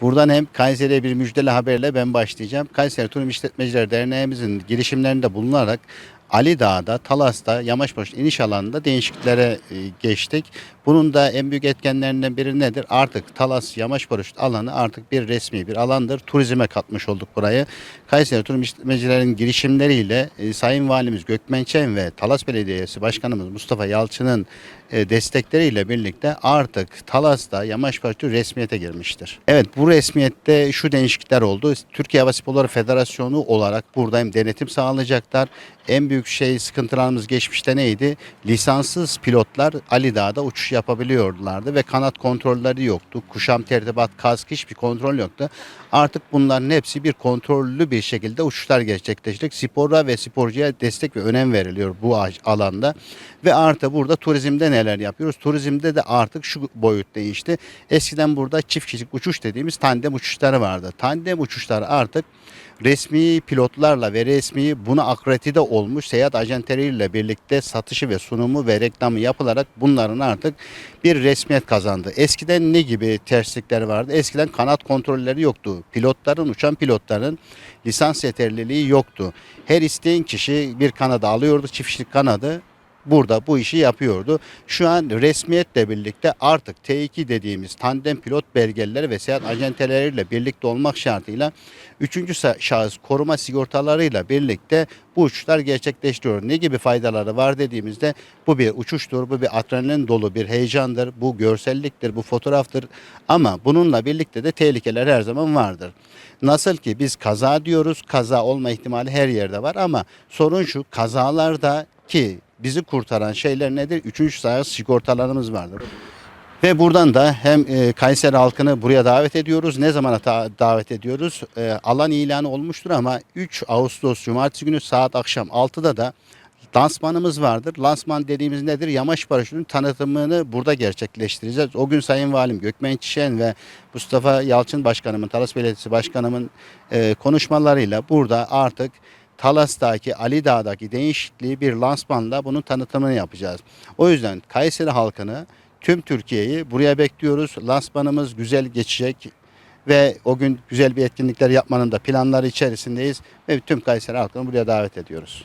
Buradan hem Kayseri'ye bir müjdeli haberle ben başlayacağım. Kayseri Turizm İşletmeciler Derneğimizin girişimlerinde bulunarak Ali Dağ'da, Talas'ta, Yamaçbaşı iniş alanında değişikliklere e, geçtik. Bunun da en büyük etkenlerinden biri nedir? Artık Talas Yamaçbaşı alanı artık bir resmi bir alandır. Turizme katmış olduk burayı. Kayseri Turizm İşletmecilerin girişimleriyle e, Sayın Valimiz Gökmen Çen ve Talas Belediyesi Başkanımız Mustafa Yalçın'ın e, destekleriyle birlikte artık Talas'ta Yamaçbaşı resmiyete girmiştir. Evet bu resmiyette şu değişiklikler oldu. Türkiye Hava Sporları Federasyonu olarak buradayım denetim sağlayacaklar. En büyük şey sıkıntılarımız geçmişte neydi? Lisanssız pilotlar Ali Dağ'da uçuş yapabiliyorlardı ve kanat kontrolleri yoktu. Kuşam tertibat, kask hiçbir kontrol yoktu. Artık bunların hepsi bir kontrollü bir şekilde uçuşlar gerçekleşecek. Spora ve sporcuya destek ve önem veriliyor bu alanda. Ve artı burada turizmde neler yapıyoruz? Turizmde de artık şu boyut değişti. Eskiden burada çift kişilik uçuş dediğimiz tandem uçuşları vardı. Tandem uçuşları artık resmi pilotlarla ve resmi buna akredite olmuş seyahat acenteleriyle birlikte satışı ve sunumu ve reklamı yapılarak bunların artık bir resmiyet kazandı. Eskiden ne gibi terslikler vardı? Eskiden kanat kontrolleri yoktu. Pilotların, uçan pilotların lisans yeterliliği yoktu. Her isteyen kişi bir kanadı alıyordu, çiftlik kanadı burada bu işi yapıyordu. Şu an resmiyetle birlikte artık T2 dediğimiz tandem pilot belgeleri ve seyahat acenteleriyle birlikte olmak şartıyla üçüncü şahıs koruma sigortalarıyla birlikte bu uçuşlar gerçekleştiriyor. Ne gibi faydaları var dediğimizde bu bir uçuştur, bu bir adrenalin dolu bir heyecandır, bu görselliktir, bu fotoğraftır ama bununla birlikte de tehlikeler her zaman vardır. Nasıl ki biz kaza diyoruz, kaza olma ihtimali her yerde var ama sorun şu kazalarda ki bizi kurtaran şeyler nedir? Üçüncü şahıs sigortalarımız vardır. Ve buradan da hem e, Kayseri halkını buraya davet ediyoruz. Ne zamana davet ediyoruz? E, alan ilanı olmuştur ama 3 Ağustos Cumartesi günü saat akşam 6'da da lansmanımız vardır. Lansman dediğimiz nedir? Yamaç paraşütünün tanıtımını burada gerçekleştireceğiz. O gün Sayın Valim Gökmen Çişen ve Mustafa Yalçın Başkanımın, Talas Belediyesi Başkanımın e, konuşmalarıyla burada artık Talas'taki Ali Dağ'daki değişikliği bir lansmanla bunun tanıtımını yapacağız. O yüzden Kayseri halkını tüm Türkiye'yi buraya bekliyoruz. Lansmanımız güzel geçecek ve o gün güzel bir etkinlikler yapmanın da planları içerisindeyiz ve tüm Kayseri halkını buraya davet ediyoruz.